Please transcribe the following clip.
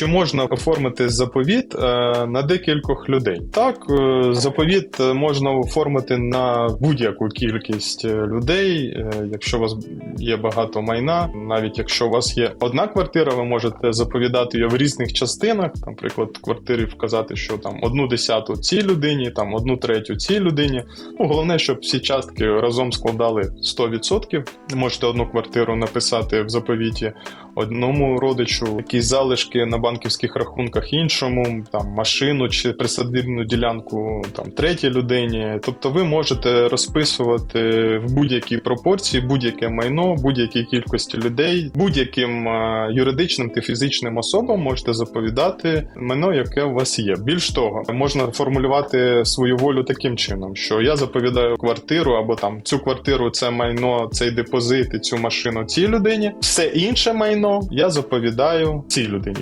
Чи можна оформити заповіт е, на декількох людей? Так, е, заповіт можна оформити на будь-яку кількість е, людей, якщо у вас є багато майна. Навіть якщо у вас є одна квартира, ви можете заповідати її в різних частинах. Наприклад, в квартирі вказати, що там одну десяту цій людині, там одну третю цій людині. Ну, головне, щоб всі частки разом складали 100%. Можете одну квартиру написати в заповіті одному родичу, якісь залишки на банківських рахунках іншому, там машину чи присадибну ділянку там третій людині. Тобто ви можете розписувати в будь-якій пропорції будь-яке майно, будь-якій кількості людей, будь-яким е, юридичним та фізичним особам можете заповідати майно, яке у вас є. Більш того, можна формулювати свою волю таким чином, що я заповідаю квартиру або там цю квартиру, це майно, цей депозит і цю машину цій людині. Все інше майно я заповідаю цій людині.